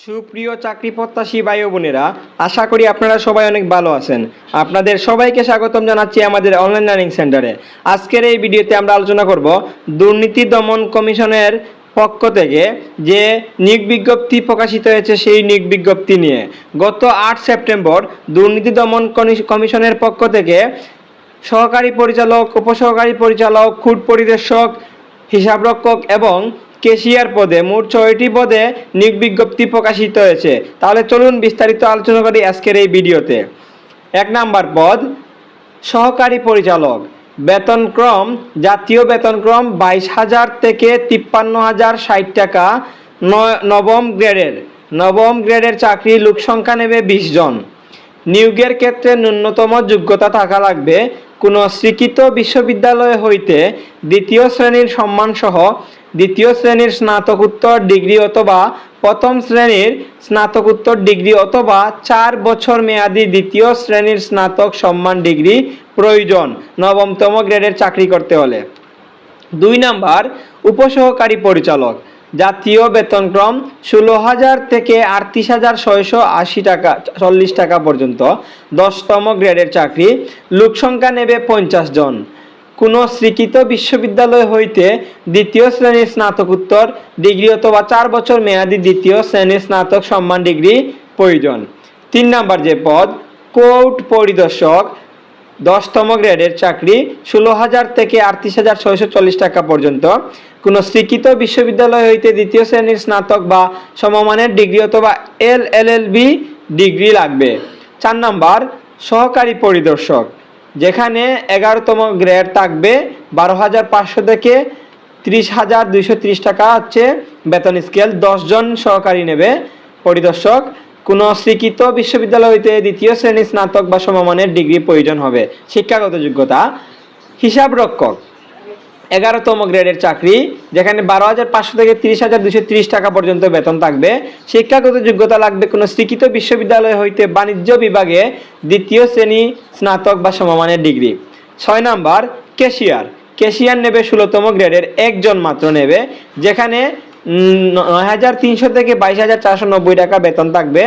সুপ্রিয় চাকরি প্রত্যাশী ভাই বোনেরা, আশা করি আপনারা সবাই অনেক ভালো আছেন। আপনাদের সবাইকে স্বাগতম জানাচ্ছি আমাদের অনলাইন লার্নিং সেন্টারে আজকের এই ভিডিওতে আমরা আলোচনা করব দুর্নীতি দমন কমিশনের পক্ষ থেকে যে নিয়োগ বিজ্ঞপ্তি প্রকাশিত হয়েছে সেই নিয়োগ বিজ্ঞপ্তি নিয়ে। গত আট সেপ্টেম্বর দুর্নীতি দমন কমিশনের পক্ষ থেকে সহকারী পরিচালক, উপসহকারী পরিচালক, খুট পরিদর্শক, হিসাবরক্ষক এবং কেশিয়ার পদে, মোট ছয়টি পদে নিয়োগ বিজ্ঞপ্তি প্রকাশিত হয়েছে। তাহলে চলুন বিস্তারিত আলোচনা করি আজকের এই ভিডিওতে। এক নাম্বার পদ, সহকারী পরিচালক। বেতনক্রম জাতীয় বেতনক্রম বাইশ হাজার থেকে তিপ্পান্ন হাজার ষাট টাকা নবম গ্রেডের। নবম গ্রেডের চাকরি লোক সংখ্যা নেবে বিশ জন। নিয়োগের ক্ষেত্রে ন্যূনতম যোগ্যতা থাকা লাগবে। কোনো স্বীকৃত বিশ্ববিদ্যালয় হইতে দ্বিতীয় শ্রেণির সম্মানসহ দ্বিতীয় শ্রেণির স্নাতকোত্তর ডিগ্রি অথবা প্রথম শ্রেণির স্নাতকোত্তর ডিগ্রি অথবা চার বছর মেয়াদি দ্বিতীয় শ্রেণির স্নাতক সম্মান ডিগ্রি প্রয়োজন নবমতম গ্রেডের চাকরি করতে হলে। দুই নাম্বার, উপসহকারী পরিচালক। জাতীয় বেতনক্রম ষোলো হাজার থেকে আটত্রিশ হাজার ছয়শো আশি টাকা, চল্লিশ টাকা পর্যন্ত। দশতম গ্রেডের চাকরি। লোকসংখ্যা নেবে পঞ্চাশ জন। কোনো স্বীকৃত বিশ্ববিদ্যালয় হইতে দ্বিতীয় শ্রেণির স্নাতকোত্তর ডিগ্রি অথবা চার বছর মেয়াদি দ্বিতীয় শ্রেণির স্নাতক সম্মান ডিগ্রি প্রয়োজন। তিন নাম্বার যে পদ, কোর্ট পরিদর্শক, দশতম গ্রেডের চাকরি, ষোলো হাজার থেকে আটত্রিশ হাজার ছয়শো চল্লিশ টাকা পর্যন্ত। কোনো স্বীকৃত বিশ্ববিদ্যালয় হইতে দ্বিতীয় শ্রেণির স্নাতক বা সমমানের ডিগ্রি অথবা এল এল এল বি ডিগ্রি লাগবে। চার নাম্বার, সহকারী পরিদর্শক। যেখানে এগারোতম গ্রেড থাকবে, বারো হাজার পাঁচশো থেকে ত্রিশ হাজার দুইশো ত্রিশ টাকা হচ্ছে বেতন স্কেল। দশজন সহকারী নেবে। পরিদর্শক, কোনো স্বীকৃত বিশ্ববিদ্যালয় হইতে দ্বিতীয় শ্রেণির স্নাতক বা সমমানের ডিগ্রি প্রয়োজন হবে। শিক্ষাগত যোগ্যতা। হিসাব রক্ষক এগারোতম গ্রেডের চাকরি, যেখানে বারো হাজার পাঁচশো থেকে তিরিশ হাজার দুশো তিরিশ টাকা পর্যন্ত বেতন থাকবে। শিক্ষাগত যোগ্যতা লাগবে কোনো স্বীকৃত বিশ্ববিদ্যালয় হইতে বাণিজ্য বিভাগে দ্বিতীয় শ্রেণি স্নাতক বা সমমানের ডিগ্রি। ছয় নাম্বার কেশিয়ার কেশিয়ার নেবে ষোলোতম গ্রেডের একজন মাত্র নেবে, যেখানে নয় হাজার তিনশো থেকে বাইশ হাজার চারশো নব্বই টাকা বেতন থাকবে।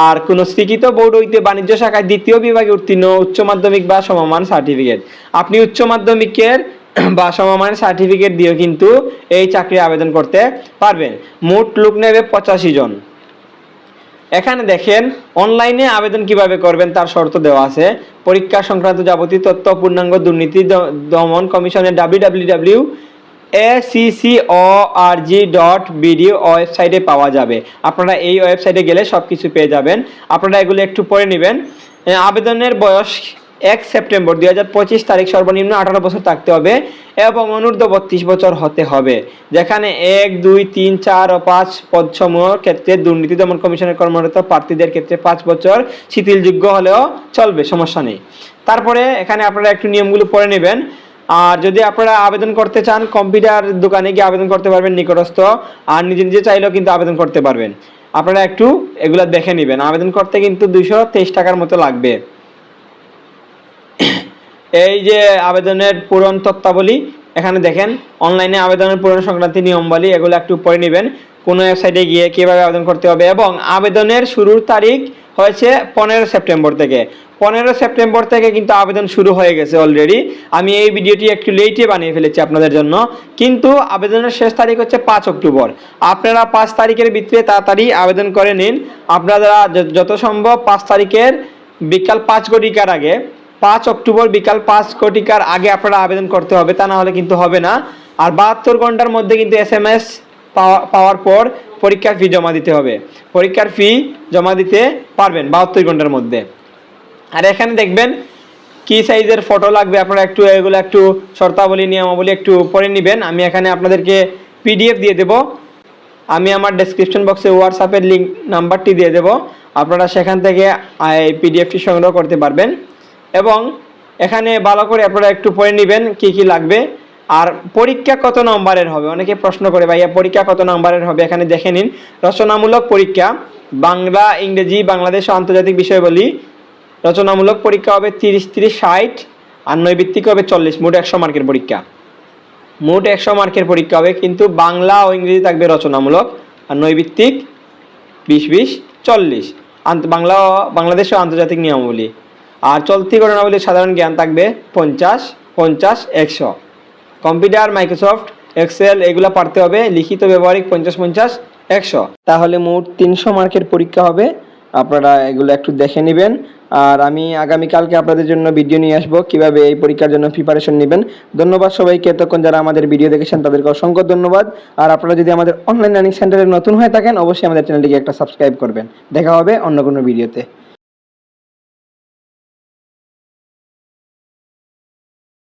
আর কোনো স্বীকৃত বোর্ড হইতে বাণিজ্য শাখায় দ্বিতীয় বিভাগে উত্তীর্ণ উচ্চ মাধ্যমিক বা সমমান সার্টিফিকেট। আপনি উচ্চ মাধ্যমিকের বা সমমানের সার্টিফিকেট দিয়েও কিন্তু এই চাকরি আবেদন করতে পারবেন। মোট লোক নেবে পঁচাশি জন। এখানে দেখেন অনলাইনে আবেদন কীভাবে করবেন তার শর্ত দেওয়া আছে। পরীক্ষা সংক্রান্ত যাবতীয় তথ্য, পূর্ণাঙ্গ দুর্নীতি দমন কমিশনের W W W A C C O R G dot BD ওয়েবসাইটে পাওয়া যাবে। আপনারা এই ওয়েবসাইটে গেলে সব কিছু পেয়ে যাবেন। আপনারা এগুলো একটু পড়ে নেবেন। আবেদনের বয়স এক সেপ্টেম্বর দুই হাজার পঁচিশ তারিখ সর্বনিম্ন আঠারো বছর থাকতে হবে এবং অনূর্ধ্ব বত্রিশ বছর হতে হবে। যেখানে এক, দুই, তিন, চার ও পাঁচ পদসমূহের ক্ষেত্রে দুর্নীতি দমন কমিশনের কর্মরত প্রার্থীদের ক্ষেত্রে পাঁচ বছর শিথিলযোগ্য হলেও চলবে, সমস্যা নেই। তারপরে এখানে আপনারা একটু নিয়মগুলো পড়ে নেবেন। আর যদি আপনারা আবেদন করতে চান, কম্পিউটার দোকানে গিয়ে আবেদন করতে পারবেন নিকটস্থ। আর নিজে নিজে চাইলেও কিন্তু আবেদন করতে পারবেন। আপনারা একটু এগুলা দেখে নেবেন। আবেদন করতে কিন্তু দুশো টাকার মতো লাগবে। এই যে আবেদনের পূরণ তত্ত্বাবলী, এখানে দেখেন অনলাইনে আবেদনের পূরণ সংক্রান্ত নিয়মবলী এগুলো একটু পড়ে নেবেন। কোনো ওয়েবসাইটে গিয়ে কীভাবে আবেদন করতে হবে এবং আবেদনের শুরুর তারিখ হয়েছে পনেরো সেপ্টেম্বর থেকে। পনেরো সেপ্টেম্বর থেকে কিন্তু আবেদন শুরু হয়ে গেছে অলরেডি আমি এই ভিডিওটি একটু লেটে বানিয়ে ফেলেছি আপনাদের জন্য। কিন্তু আবেদনের শেষ তারিখ হচ্ছে পাঁচ অক্টোবর। আপনারা পাঁচ তারিখের ভিতরে তাড়াতাড়ি আবেদন করে নিন। আপনারা যত সম্ভব পাঁচ তারিখের বিকাল পাঁচ ঘটিকার আগে পাঁচ অক্টোবর বিকাল পাঁচ কোটিকার আগে আপনারা আবেদন করতে হবে, তা না হলে কিন্তু হবে না। আর বাহাত্তর ঘণ্টার মধ্যে কিন্তু এস এম এস পাওয়ার পর পরীক্ষার ফি জমা দিতে হবে। পরীক্ষার ফি জমা দিতে পারবেন বাহাত্তর ঘণ্টার মধ্যে। আর এখানে দেখবেন কি সাইজের ফটো লাগবে, আপনারা একটু এগুলো একটু শর্তাবলী, নিয়মাবলী একটু পড়ে নেবেন। আমি এখানে আপনাদেরকে পিডিএফ দিয়ে দেব। আমি আমার ডেসক্রিপশন বক্সে হোয়াটসঅ্যাপের লিঙ্ক নাম্বারটি দিয়ে দেব। আপনারা সেখান থেকে এই পিডিএফটি সংগ্রহ করতে পারবেন। এবং এখানে ভালো করে আপনারা একটু পড়ে নেবেন কি কি লাগবে। আর পরীক্ষা কত নম্বরের হবে? অনেকে প্রশ্ন করে, ভাইয়া, পরীক্ষা কত নম্বরের হবে? এখানে দেখে নিন। রচনামূলক পরীক্ষা, বাংলা, ইংরেজি, বাংলাদেশ ও আন্তর্জাতিক বিষয়বলী রচনামূলক পরীক্ষা হবে তিরিশ তিরিশ, ষাট, আর নৈবিত্তিক হবে চল্লিশ, মোট একশো মার্কের পরীক্ষা। মোট একশো মার্কের পরীক্ষা হবে, কিন্তু বাংলা ও ইংরেজি থাকবে রচনামূলক, আর নৈবিত্তিক বিশ বিশ, চল্লিশ। বাংলা বাংলাদেশ ও আন্তর্জাতিক নিয়মাবলী। আর চলতি ঘটনাবলীর সাধারণ জ্ঞান থাকবে পঞ্চাশ পঞ্চাশ, একশো। কম্পিউটার, মাইক্রোসফট, এক্সেল, এগুলো পারতে হবে, লিখিত ব্যবহারিক পঞ্চাশ পঞ্চাশ, একশো। তাহলে মোট তিনশো মার্কের পরীক্ষা হবে। আপনারা এগুলো একটু দেখে নেবেন। আর আমি আগামীকালকে আপনাদের জন্য ভিডিও নিয়ে আসব, কীভাবে এই পরীক্ষার জন্য প্রিপারেশন নেবেন। ধন্যবাদ সবাইকে। এতক্ষণ যারা আমাদের ভিডিও দেখেছেন, তাদেরকে অসংখ্য ধন্যবাদ। আর আপনারা যদি আমাদের অনলাইন লার্নিং সেন্টারে নতুন হয়ে থাকেন, অবশ্যই আমাদের চ্যানেলটিকে একটা সাবস্ক্রাইব করবেন। দেখা হবে অন্য কোনো ভিডিওতে